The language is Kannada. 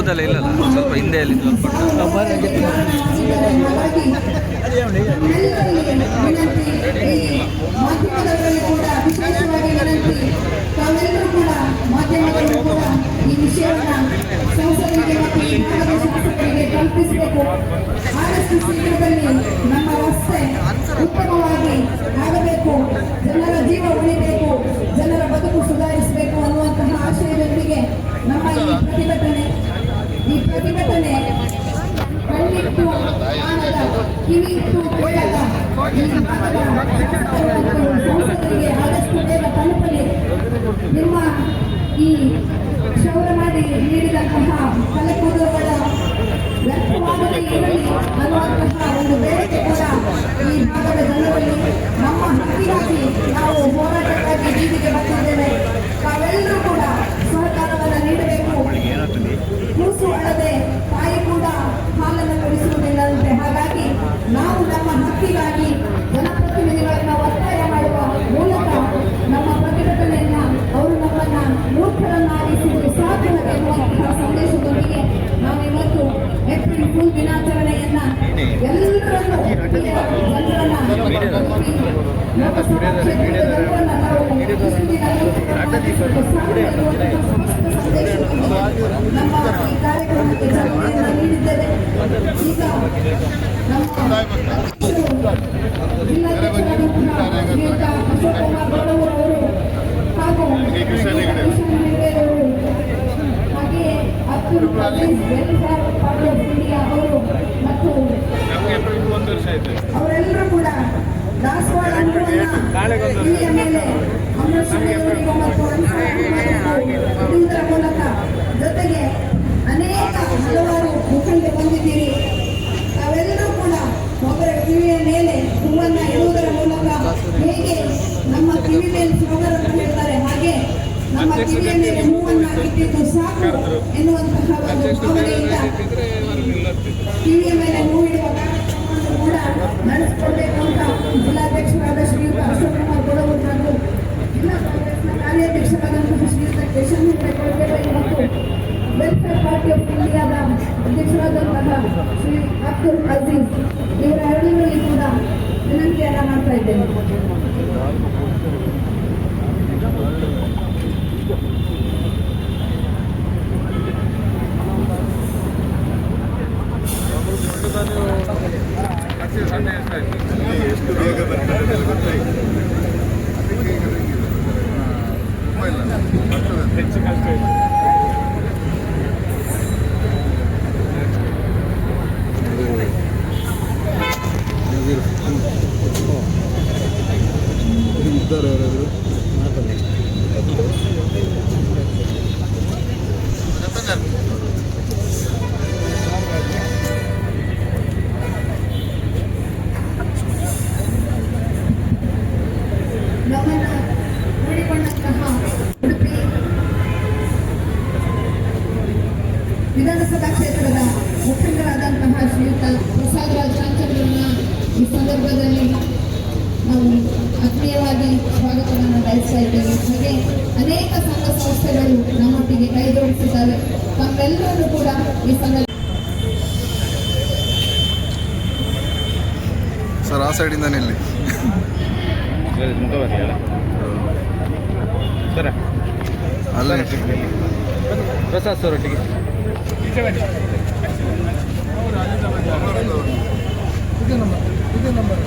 ಕೂದಲ ಇಲ್ಲಲ್ಲ ಸ್ವಲ್ಪ ಹಿಂದೆಯಲ್ಲಿ ಸ್ವಲ್ಪ ಆದಷ್ಟು ಶೀಘ್ರದಲ್ಲಿ ನಮ್ಮ ರಸ್ತೆ ಉತ್ತಮವಾಗಿ ಆಗಬೇಕು. ಜನರ ಜೀವ ಉಳಿಬೇಕು ಜನರ ಬದುಕು ಸುಧಾರಿಸಬೇಕು ಅನ್ನುವಂತಹ ಆಶಯದೊಂದಿಗೆ ನಮ್ಮ ಈ ಪ್ರತಿಭಟನೆ ಈ ಪ್ರತಿಭಟನೆ ಕಣ್ಣಿಟ್ಟು ಆನದ ಕಿವಿಟ್ಟು ಈ ಸಂಸದರಿಗೆ ಆದಷ್ಟು ಬೇಗ ತಲುಪಲಿ ನಿಮ್ಮ ಈ ಕ್ಷೌರ ಮಾಡಿ ನೀಡಿದಂತಹ ತಲೆಕೂದಲುಗಳ ಎಲ್ಲರನ್ನೂ ಇಲ್ಲಿಯ ಜನರನ್ನ ಒಪ್ಪಿ ಲೋಕಸಭಾ ಕ್ಷೇತ್ರದ ಜನರನ್ನ ನಾವು ಇಷ್ಟು ದಿನ ಸಾಧ್ಯ ಎನ್ನುವಂತಹ ಸ್ಪಷ್ಟ ಸಂದೇಶದೊಂದಿಗೆ ನಮ್ಮ ಈ ಕಾರ್ಯಕ್ರಮಕ್ಕೆ ಚಾಲನೆಯನ್ನು ನೀಡಿದ್ದೇವೆ ಈಗ ನಮ್ಮ ಜಿಲ್ಲಾಧ್ಯಕ್ಷರಾದಂತಹ ಶ್ರೀಯುತ ಅಶೋಕ್ ಕುಮಾರ್ ಬಡವರು ಅವರು ಹಾಗೂ ಕಿಶನ್ ಹೆಗ್ಡೆ ಅವರು ಹಾಗೆಯೇ Abdul Aziz welfare party of India ಅವರು ಮತ್ತು ಅವರೆಲ್ಲರೂ ಕೂಡ ದಾಸವಾಳ ಹೂವನ್ನ ನಮ್ಮ ಕಿವಿಯ ಮೇಲೆ ಸಾಕು ಎನ್ನುವಂತಹ ಭಾವನೆಯಿಂದ ಮೇಲೆ ಹೂ ಇಡುವ ಕಾರ್ಯಕ್ರಮವನ್ನು ಕೂಡ ನಡೆಸಿಕೊಳ್ಬೇಕು ಅಂತ ಜಿಲ್ಲಾಧ್ಯಕ್ಷರಾದ ಶ್ರೀಯುತ ಅಶೋಕ್ ಕುಮಾರ್ ಗೊಡವರು ಹಾಗೂ ಜಿಲ್ಲಾ ಕಾಂಗ್ರೆಸ್ನ ಕಾರ್ಯಾಧ್ಯಕ್ಷರಾದಂತಹ ಶ್ರೀಯುತ ಕಿಶನ್ ಹೆಗ್ಡೆ ಮತ್ತು ವೆಲ್ಫೇರ್ ಪಾರ್ಟಿ ಆಫ್ ಇಂಡಿಯಾದ ಅಧ್ಯಕ್ಷರಾದಂತಹ ಶ್ರೀ ಅಬ್ದುಲ್ ಅಜೀಜ್ ಇವರ ಎರಡರಲ್ಲಿ ಕೂಡ ವಿನಂತಿಯನ್ನ ಮಾಡ್ತಾ ಇದ್ದೇನೆ ಎಷ್ಟು ಬೇಗ ಬರ್ತದೆ ಅಂತ ಗೊತ್ತಾಯ್ತು ಅದಕ್ಕೆ ಈಗ ಬೇಕಿದೆ. ತುಂಬ ಇಲ್ಲ ಬರ್ತದೆ ಹೆಚ್ಚು ಕಷ್ಟ ಇದ್ದಾರೆ ವಿಧಾನಸಭಾ ಕ್ಷೇತ್ರದ ಮುಖಂಡರಾದಂತಹ ಶ್ರೀಯುತ ಪ್ರಸಾದ್ ರಾಜ್ ಚಾಂಚಲ್ರನ್ನ ಈ ಸಂದರ್ಭದಲ್ಲಿ ನಾವು ಆತ್ಮೀಯವಾಗಿ ಸ್ವಾಗತವನ್ನು ಬಯಸ್ತಾ ಇದ್ದೇವೆ. ಹಾಗೆ ಅನೇಕ ಸಂಘ ಸಂಸ್ಥೆಗಳು ನಮ್ಮೊಟ್ಟಿಗೆ ಕೈ ತಮ್ಮೆಲ್ಲರೂ ಕೂಡ ಈ ಸಂದರ್ಭ ಸರ್ ಆ ಸೈಡಿಂದ ನಿಲ್ಲಿ. ಅಲ್ಲ. ಬರಲಿಲ್ಲ ಸರ. ಅಲ್ಲೇ. ಪ್ರಸಾದ್ ಸರ್ ಒಟ್ಟಿಗೆ. ನಂಬರ್